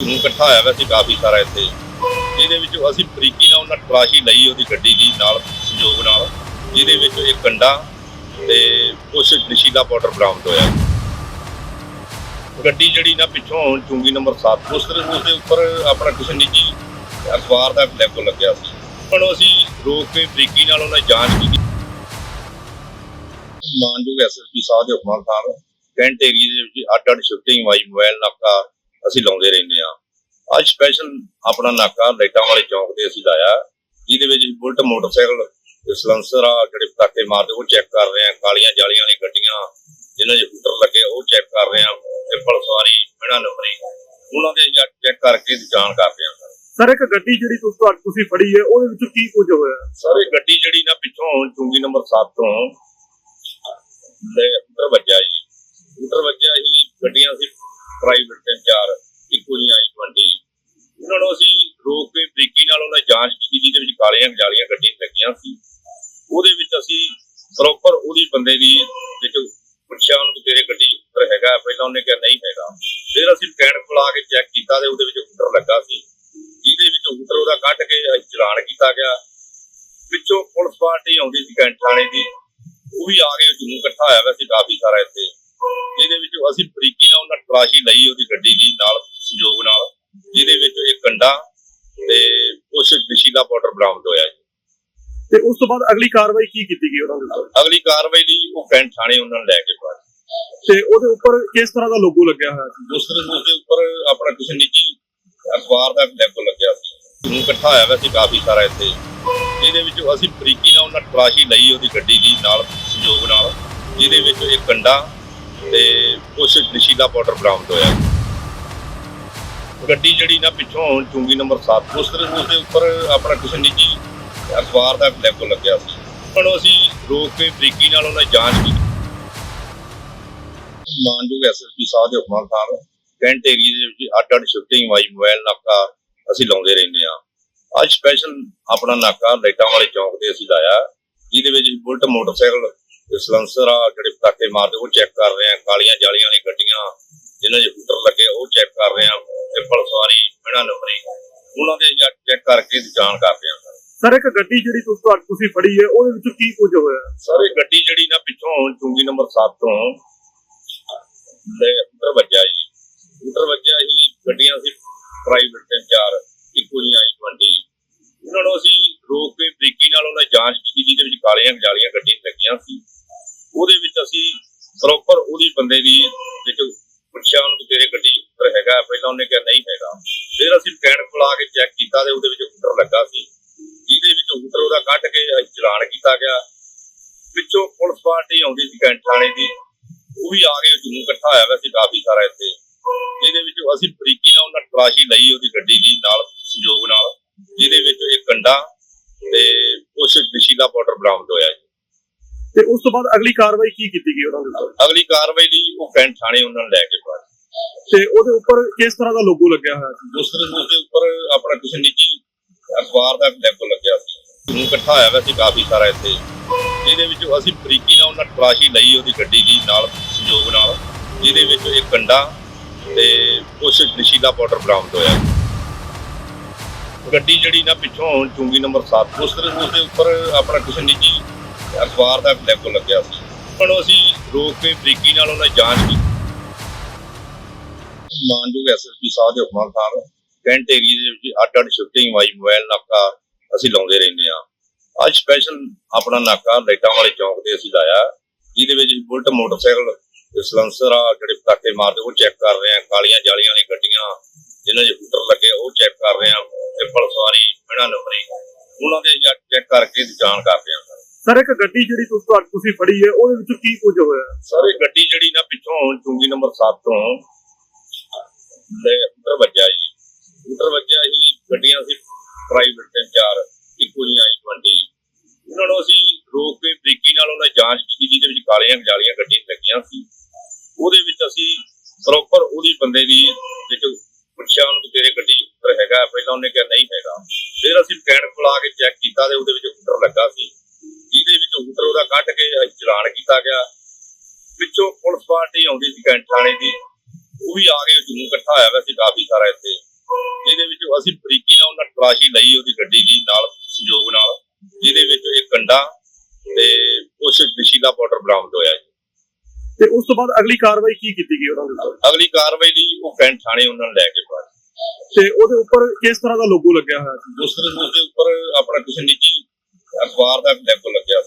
ਨੂੰ ਇਕੱਠਾ ਹੋਇਆ ਵੈਸੇ ਕਾਫੀ ਸਾਰਾ ਇੱਥੇ। ਜਿਹਦੇ ਵਿੱਚ ਅਸੀਂ ਬਰੀਕੀ ਨਾਲ ਉਹਨਾਂ ਤਲਾਸ਼ੀ ਲਈ ਉਹਦੀ ਗੱਡੀ ਦੀ ਨਾਲ, ਸੰਯੋਗ ਨਾਲ। ਜਿਹਦੇ ਵਿੱਚ ਇੱਕ ਕੰਡਾ ਤੇ ਕੁਛ ਨਸ਼ੀਲਾ ਪਾਊਡਰ ਬਰਾਮਦ ਹੋਇਆ। ਗੱਡੀ ਜਿਹੜੀ ਨਾ ਪਿੱਛੋਂ ਚੁੰਗੀ ਨੰਬਰ 7 ਉਸ ਦੇ ਉਸ ਦੇ ਉੱਪਰ ਆਪਣਾ ਕਿਸੇ ਨਿੱਜੀ ਅਖਬਾਰ ਦਾ ਲੈਬਲ ਲੱਗਿਆ ਸੀ। ਹੁਣ ਅਸੀਂ ਰੋਕ ਕੇ ਬਰੀਕੀ ਨਾਲ ਉਹਨਾਂ ਦੀ ਜਾਂਚ ਕੀਤੀ। ਮਾਨਯੋਗ ਐਸਐਸਪੀ ਸਾਹਿਬ ਦੇ ਹੁਕਮਾਂ ਅਨੁਸਾਰ ਕੈਂਟ ਏਰੀਆ ਦੇ ਵਿੱਚ ਅੱਡ ਅੱਡ ਸ਼ਿਫਟਿੰਗ ਵਾਈ ਮੋਬਾਈਲ ਨਾਕਾ ਅਸੀਂ ਲਾਉਂਦੇ ਰਹਿੰਦੇ ਆ ਅੱਜ ਸਪੈਸ਼ਲ ਆਪਣਾ ਨਾਕਾ ਲਾਈਟਾਂ ਵਾਲੇ ਚੌਂਕ ਤੇ ਅਸੀਂ ਲਾਇਆ ਜਿਹਦੇ ਵਿੱਚ ਬੁਲਟ ਮੋਟਰਸਾਈਕਲ ਤੇ ਸਲੈਂਸਰ ਆ ਜਿਹੜੇ ਪਟਾਕੇ ਮਾਰਦੇ ਉਹ ਚੈੱਕ ਕਰ ਰਹੇ ਆ ਕਾਲੀਆਂ ਜਾਲੀਆਂ ਵਾਲੀ ਗੱਡੀਆਂ ਜਿਨ੍ਹਾਂ ਦੇ ਹੂਟਰ ਲੱਗੇ ਉਹ ਚੈੱਕ ਕਰ ਰਹੇ ਆ ਟ੍ਰਿਪਲ ਸਵਾਰੀ ਬਿਨਾਂ ਨੰਬਰੀ ਉਹਨਾਂ ਦੇ ਚੈੱਕ ਕਰਕੇ ਜਾਣ ਕਰ ਰਹੇ ਆ ਸਰ ਇੱਕ ਗੱਡੀ ਜਿਹੜੀ ਤੁਸੀਂ ਫੜੀ ਹੈ ਉਹਦੇ ਵਿੱਚ ਕੀ ਕੁਝ ਹੋਇਆ? ਸਾਰੇ ਗੱਡੀ ਜਿਹੜੀ ਨਾ ਪਿੱਛੋਂ ਚੁੰਗੀ ਨੰਬਰ 7 ਤੋਂ ਤੇ ਉੱਤਰ ਵੱਜਿਆ ਜੀ। ਉੱਤਰ ਵੱਜਿਆ ਜੀ ਗੱਡੀਆਂ ਸੀ ਪ੍ਰਾਈਵੇਟ ਤਿੰਨ ਚਾਰ ਇੱਕੋ ਜਿਹੀਆਂ ਆਈ 20 ਉਹਨਾਂ ਨੂੰ ਅਸੀਂ ਰੋਕ ਕੇ ਬਰੀਕੀ ਨਾਲ ਉਹਨਾਂ ਜਾਂਚ ਕੀਤੀ, ਜਿਹਦੇ ਵਿੱਚ ਕਾਲੀਆਂ ਜਾਲੀਆਂ ਗੱਡੀ ਲੱਗੀਆਂ ਸੀ। ਉਹਦੇ ਵਿੱਚ ਅਸੀਂ ਪ੍ਰੋਪਰ ਉਹਦੀ ਬੰਦੇ ਦੀ ਵਿੱਚ ਪੁੱਛਿਆ ਉਹਨੂੰ ਤੇਰੇ ਗੱਡੀ 'ਚ ਹੈਗਾ, ਪਹਿਲਾਂ ਉਹਨੇ ਕਿਹਾ ਨਹੀਂ ਹੈਗਾ। ਫਿਰ ਅਸੀਂ ਮਕੈਨਿਕ ਬੁਲਾ ਕੇ ਚੈੱਕ ਕੀਤਾ ਤੇ ਉਹਦੇ ਵਿੱਚ ਹੂਟਰ ਲੱਗਾ ਸੀ। ਜਿਹਦੇ ਵਿੱਚ ਹੂਟਰ ਉਹਦਾ ਕੱਢ ਕੇ ਚਲਾਨ ਕੀਤਾ ਗਿਆ। ਵਿੱਚੋਂ ਪੁਲਿਸ ਪਾਰਟੀ ਆਉਂਦੀ ਸੀ ਕੈਂਟ ਥਾਣੇ ਦੀ। ਉਹ ਵੀ ਆ ਕੇ ਜੂਮ ਇਕੱਠਾ ਹੋਇਆ ਵੈਸੇ ਕਾਫੀ ਸਾਰਾ ਇੱਥੇ। ਜਿਹਦੇ ਵਿੱਚ ਅਸੀਂ ਬਰੀਕੀ ਨਾਲ ਉਹਨਾਂ ਤਲਾਸ਼ੀ ਲਈ ਉਹਦੀ ਗੱਡੀ ਦੀ ਨਾਲ ਸੰਯੋਗ ਨਾਲ ਜਿਹਦੇ ਵਿੱਚ ਇੱਕ ਕੰਡਾ ਤੇ ਕੁਛ ਨਸ਼ੀਲਾ ਪਾਊਡਰ ਬਰਾਮਦ ਹੋਇਆ ਜੀ। ਤੇ ਉਸ ਤੋਂ ਬਾਅਦ ਅਗਲੀ ਕਾਰਵਾਈ ਕੀ ਕੀਤੀ ਗਈ ਉਹਨਾਂ ਦੇ ਉੱਪਰ? ਅਗਲੀ ਕਾਰਵਾਈ ਲਈ ਉਹ ਕੈਂਟ ਥਾਣੇ ਉਹਨਾਂ ਨੂੰ ਲੈ ਕੇ ਪਾਏ ਤੇ ਉਹਦੇ ਉੱਪਰ ਕਿਸ ਤਰ੍ਹਾਂ ਦਾ ਲੋਗੋ ਲੱਗਿਆ ਹੋਇਆ ਸੀ? ਦੂਸਰੇ ਦੂਸਰੇ ਉੱਪਰ ਆਪਣਾ ਕਿਸੇ ਨਿੱਜੀ ਅਖਬਾਰ ਦਾ ਲੈਬਲ ਲੱਗਿਆ ਸੀ। ਨੂੰ ਇਕੱਠਾ ਹੋਇਆ ਵੈਸੇ ਕਾਫੀ ਸਾਰਾ ਇੱਥੇ। ਜਿਹਦੇ ਵਿੱਚ ਅਸੀਂ ਬਰੀਕੀ ਨਾਲ ਉਹਨਾਂ ਤਲਾਸ਼ੀ ਲਈ ਉਹਦੀ ਗੱਡੀ ਦੀ ਨਾਲ ਸੰਯੋਗ ਨਾਲ ਜਿਹਦੇ ਵਿੱਚ ਇੱਕ ਕੰਡਾ ਤੇ ਕੁਛ ਨਸ਼ੀਲਾ ਪਾਊਡਰ ਬਰਾਮਦ ਹੋਇਆ। ਗੱਡੀ ਜਿਹੜੀ ਨਾ ਪਿੱਛੋਂ ਚੁੰਗੀ ਨੰਬਰ 7 ਦੂਸਰੇ ਦੂਸਰੇ ਉੱਪਰ ਆਪਣਾ ਕਿਸੇ ਨਿੱਜੀ ਅਖਬਾਰ ਦਾ ਲੈਬਲ ਲੱਗਿਆ ਸੀ। ਹੁਣ ਅਸੀਂ ਰੋਕ ਕੇ ਬਰੀਕੀ ਨਾਲ ਉਹਨਾਂ ਜਾਂਚ ਕੀਤੀ। ਮਾਨਯੋਗ ਐਸਐਸਪੀ ਸਾਹਿਬ ਦੇ ਹੁਕਮਾਂ ਅਨੁਸਾਰ ਕੈਂਟ ਏਰੀਆ ਦੇ ਵਿੱਚ ਅੱਡ ਅੱਡ ਸ਼ਿਫਟਿੰਗ ਵਾਈ ਮੋਬਾਈਲ ਨਾਕਾ ਅਸੀਂ ਲਾਉਂਦੇ ਰਹਿੰਦੇ ਆ ਅੱਜ ਸਪੈਸ਼ਲ ਆਪਣਾ ਨਾਕਾ ਲਾਈਟਾਂ ਵਾਲੇ ਚੌਂਕ ਤੇ ਅਸੀਂ ਲਾਇਆ, ਜਿਹਦੇ ਵਿੱਚ ਬੁਲਟ ਮੋਟਰਸਾਈਕਲ ਸਲੈਂਸਰ ਆ ਜਿਹੜੇ ਪਟਾਕੇ ਮਾਰਦੇ ਉਹ ਚੈੱਕ ਕਰ ਰਹੇ ਆ। ਕਾਲੀਆਂ ਜਾਲੀਆਂ ਵਾਲੀ ਗੱਡੀਆਂ ਜਿਨ੍ਹਾਂ ਦੇ ਹੂਟਰ ਲੱਗੇ ਉਹ ਚੈੱਕ ਕਰ ਰਹੇ ਆ। ਟ੍ਰਿਪਲ ਸਵਾਰੀ ਬਿਨਾਂ ਨੰਬਰੀ। ਉਹਨਾਂ ਦੇ ਚੈੱਕ ਕਰਕੇ ਜਾਣ ਕਰ ਰਹੇ ਆ। ਸਰ ਇੱਕ ਗੱਡੀ ਜਿਹੜੀ ਤੁਸੀਂ ਫੜੀ ਹੈ ਉਹਦੇ ਵਿੱਚ ਕੀ ਕੁਝ ਹੋਇਆ? ਸਾਰੇ ਗੱਡੀ ਜਿਹੜੀ ਨਾ ਪਿੱਛੋਂ ਚੁੰਗੀ ਨੰਬਰ 7 ਤੋਂ ਤੇ ਉੱਤਰ ਵੱਜਿਆ ਜੀ। ਉੱਤਰ ਵੱਜਿਆ ਜੀ ਗੱਡੀਆਂ ਸੀ ਪ੍ਰਾਈਵੇਟ ਤਿੰਨ ਚਾਰ ਇੱਕੋ ਜਿਹੀਆਂ ਆਈ 20 ਉਹਨਾਂ ਨੂੰ ਅਸੀਂ ਰੋਕ ਕੇ ਬਰੀਕੀ ਨਾਲ ਉਹਨਾਂ ਜਾਂਚ ਕੀਤੀ ਜਿਹਦੇ ਵਿੱਚ ਕਾਲੀਆਂ ਜਾਲੀਆਂ ਗੱਡੀ ਲੱਗੀਆਂ ਸੀ ਉਹਦੇ ਵਿੱਚ ਅਸੀਂ ਪ੍ਰੋਪਰ ਉਹਦੀ ਬੰਦੇ ਦੀ ਵਿੱਚ ਪੁੱਛਿਆ ਉਹਨੂੰ ਤੇਰੇ ਗੱਡੀ 'ਚ ਹੈਗਾ, ਪਹਿਲਾਂ ਉਹਨੇ ਕਿਹਾ ਨਹੀਂ ਹੈਗਾ। ਫਿਰ ਅਸੀਂ ਮਕੈਨਿਕ ਬੁਲਾ ਕੇ ਚੈੱਕ ਕੀਤਾ ਤੇ ਉਹਦੇ ਵਿੱਚ ਉੱਤਰ ਲੱਗਾ ਸੀ। ਜਿਹਦੇ ਵਿੱਚ ਉੱਤਰ ਉਹਦਾ ਕੱਢ ਕੇ ਚਲਾਨ ਕੀਤਾ ਗਿਆ। ਵਿੱਚੋਂ ਪੁਲਿਸ ਪਾਰਟੀ ਆਉਂਦੀ ਸੀ ਕੈਂਟ ਦੀ। ਉਹ ਵੀ ਆ ਕੇ ਜੂਮ ਇਕੱਠਾ ਹੋਇਆ ਵੈਸੇ ਕਾਫੀ ਸਾਰਾ ਇੱਥੇ। ਜਿਹਦੇ ਵਿੱਚ ਅਸੀਂ ਬਰੀਕੀ ਨਾਲ ਉਹਨਾਂ ਤਲਾਸ਼ੀ ਲਈ ਉਹਦੀ ਗੱਡੀ ਦੀ ਨਾਲ ਸੰਯੋਗ ਨਾਲ। ਜਿਹਦੇ ਵਿੱਚ ਇੱਕ ਕੰਡਾ ਤੇ ਕੁਛ ਨਸ਼ੀਲਾ ਪਾਊਡਰ ਬਰਾਮਦ ਹੋਇਆ। ਤੇ ਉਸ ਤੋਂ ਬਾਅਦ ਅਗਲੀ ਕਾਰਵਾਈ ਕੀ ਕੀਤੀ ਗਈ ਉਹਨਾਂ ਦੇ ਉੱਪਰ ਅਗਲੀ ਕਾਰਵਾਈ ਲਈ ਉਹ ਕੈਂਟ ਥਾਣੇ ਉਹਨਾਂ ਨੂੰ ਲੈ ਕੇ ਪਾਏ ਤੇ ਉਹਦੇ ਉੱਪਰ ਕਿਸ ਤਰ੍ਹਾਂ ਦਾ ਲੋਗੋ ਲੱਗਿਆ ਹੋਇਆ ਸੀ? ਦੂਸਰੇ ਦੂਸਰੇ ਉੱਪਰ ਆਪਣਾ ਕਿਸੇ ਨਿੱਜੀ ਅਖਬਾਰ ਦਾ ਲੈਬਲ ਲੱਗਿਆ ਸੀ। ਨੂੰ ਇਕੱਠਾ ਹੋਇਆ ਵੈਸੇ ਕਾਫੀ ਸਾਰਾ ਇੱਥੇ। ਜਿਹਦੇ ਵਿੱਚ ਅਸੀਂ ਬਰੀਕੀ ਨਾਲ ਉਹਨਾਂ ਤਲਾਸ਼ੀ ਲਈ ਉਹਦੀ ਗੱਡੀ ਦੀ ਨਾਲ ਸੰਯੋਗ ਨਾਲ। ਜਿਹਦੇ ਵਿੱਚ ਇੱਕ ਕੰਡਾ ਤੇ ਕੁਛ ਨਸ਼ੀਲਾ ਪਾਊਡਰ ਬਰਾਮਦ ਹੋਇਆ। ਗੱਡੀ ਜਿਹੜੀ ਨਾ ਪਿੱਛੋਂ ਚੁੰਗੀ ਨੰਬਰ 7 ਦੂਸਰੇ ਦੂਸਰੇ ਉੱਪਰ ਆਪਣਾ ਕਿਸੇ ਨਿੱਜੀ ਅਖਬਾਰ ਦਾ ਲੈਬਲ ਲੱਗਿਆ ਸੀ। ਹੁਣ ਅਸੀਂ ਰੋਕ ਕੇ ਬਰੀਕੀ ਨਾਲ ਉਹਨਾਂ ਜਾਂਚ ਕੀਤੀ। ਮਾਨਯੋਗ ਐਸਐਸਪੀ ਸਾਹਿਬ ਦੇ ਹੁਕਮਾਂ ਅਨੁਸਾਰ ਕੈਂਟ ਏਰੀਆ ਦੇ ਵਿੱਚ ਅੱਡ ਅੱਡ ਸ਼ਿਫਟਿੰਗ ਵਾਈ ਮੋਬਾਈਲ ਨਾਕਾ ਅਸੀਂ ਲਾਉਂਦੇ ਰਹਿੰਦੇ ਆ ਅੱਜ ਸਪੈਸ਼ਲ ਆਪਣਾ ਨਾਕਾ ਲਾਈਟਾਂ ਵਾਲੇ ਚੌਂਕ ਤੇ ਅਸੀਂ ਲਾਇਆ, ਜਿਹਦੇ ਵਿੱਚ ਬੁਲਟ, ਮੋਟਰਸਾਈਕਲ ਤੇ ਸਲੈਂਸਰ ਆ ਜਿਹੜੇ ਪਟਾਕੇ ਮਾਰਦੇ, ਉਹ ਚੈੱਕ ਕਰ ਰਹੇ ਆ ਕਾਲੀਆਂ ਜਾਲੀਆਂ ਵਾਲੀ ਗੱਡੀਆਂ, ਜਿਨ੍ਹਾਂ ਦੇ ਹੂਟਰ ਲੱਗੇ, ਉਹ ਚੈੱਕ ਕਰ ਰਹੇ ਆ ਟ੍ਰਿਪਲ ਸਵਾਰੀ ਬਿਨਾਂ ਨੰਬਰੀ, ਉਹਨਾਂ ਦੇ ਚੈੱਕ ਕਰਕੇ ਜਾਣ ਕਰ ਰਹੇ ਆ ਸਰ, ਇੱਕ ਗੱਡੀ ਜਿਹੜੀ ਤੁਸੀਂ ਤੁਸੀਂ ਫੜੀ ਹੈ, ਉਹਦੇ ਵਿੱਚ ਕੀ ਕੁਝ ਹੋਇਆ? ਸਾਰੇ ਗੱਡੀ ਜਿਹੜੀ ਨਾ ਪਿੱਛੋਂ ਚੁੰਗੀ ਨੰਬਰ 7 ਤੋਂ ਤੇ ਉੱਤਰ ਵੱਜਿਆ ਜੀ। ਉੱਤਰ ਵੱਜਿਆ ਜੀ ਗੱਡੀਆਂ ਸੀ ਪ੍ਰਾਈਵੇਟ ਤਿੰਨ ਚਾਰ, ਇੱਕੋ ਜਿਹੀਆਂ ਆਈ 20 ਉਹਨਾਂ ਨੂੰ ਅਸੀਂ ਰੋਕ ਕੇ ਬਰੀਕੀ ਨਾਲ ਉਹਨਾਂ ਦੀ ਜਾਂਚ ਕੀਤੀ, ਜਿਹਦੇ ਵਿੱਚ ਕਾਲੀਆਂ ਜਾਲੀਆਂ ਗੱਡੀ ਲੱਗੀਆਂ ਸੀ। ਉਹਦੇ ਵਿੱਚ ਅਸੀਂ ਪ੍ਰੋਪਰ ਉਹਦੀ ਬੰਦੇ ਦੀ ਵਿੱਚ ਪੁੱਛਿਆ ਉਹਨੂੰ ਤੇਰੇ ਗੱਡੀ 'ਚ ਉੱਤਰ ਹੈਗਾ, ਪਹਿਲਾਂ ਉਹਨੇ ਕਿਹਾ ਨਹੀਂ ਹੈਗਾ। ਫਿਰ ਅਸੀਂ ਮਕੈਨਿਕ ਬੁਲਾ ਕੇ ਚੈੱਕ ਕੀਤਾ ਤੇ ਉਹਦੇ ਵਿੱਚ ਉੱਤਰ ਲੱਗਾ ਸੀ ਜਿਹਦੇ ਵਿੱਚ ਉੱਤਰ ਉਹਦਾ ਕੱਢ ਕੇ ਅਸੀਂ ਚਲਾਨ ਕੀਤਾ ਗਿਆ। ਵਿੱਚੋਂ ਪੁਲਿਸ ਪਾਰਟੀ ਆਉਂਦੀ ਸੀ ਕੈਂਟ ਥਾਣੇ ਦੀ। ਉਹ ਵੀ ਆ ਕੇ ਜੂਮ ਇਕੱਠਾ ਹੋਇਆ ਵੈਸੇ ਕਾਫੀ ਸਾਰਾ ਇੱਥੇ। ਅਸੀਂ ਬਰੀਕੀ ਨਾਲ ਉਹਨਾਂ ਤਲਾਸ਼ੀ ਲਈ ਉਹਦੀ ਗੱਡੀ ਦੀ ਨਾਲ ਸੰਯੋਗ ਨਾਲ। ਜਿਹਦੇ ਵਿੱਚ ਇੱਕ ਕੰਡਾ ਤੇ ਉਸ ਨਸ਼ੀਲਾ ਪਾਊਡਰ ਬਰਾਮਦ ਹੋਇਆ ਜੀ। ਤੇ ਉਸ ਤੋਂ ਬਾਅਦ ਅਗਲੀ ਕਾਰਵਾਈ ਕੀ ਕੀਤੀ ਗਈ ਉਹਨਾਂ ਦੇ ਉੱਪਰ? ਅਗਲੀ ਕਾਰਵਾਈ ਲਈ ਉਹ ਕੈਂਟ ਥਾਣੇ ਉਹਨਾਂ ਨੂੰ ਲੈ ਕੇ ਪਾਏ ਤੇ ਉਹਦੇ ਉੱਪਰ ਕਿਸ ਤਰ੍ਹਾਂ ਦਾ ਲੋਗੋ ਲੱਗਿਆ ਹੋਇਆ ਸੀ? ਦੂਸਰੇ ਦੂਸਰੇ ਉੱਪਰ ਆਪਣਾ ਕਿਸੇ ਨਿੱਜੀ ਅਖਬਾਰ ਦਾ ਲੈਬਲ ਲੱਗਿਆ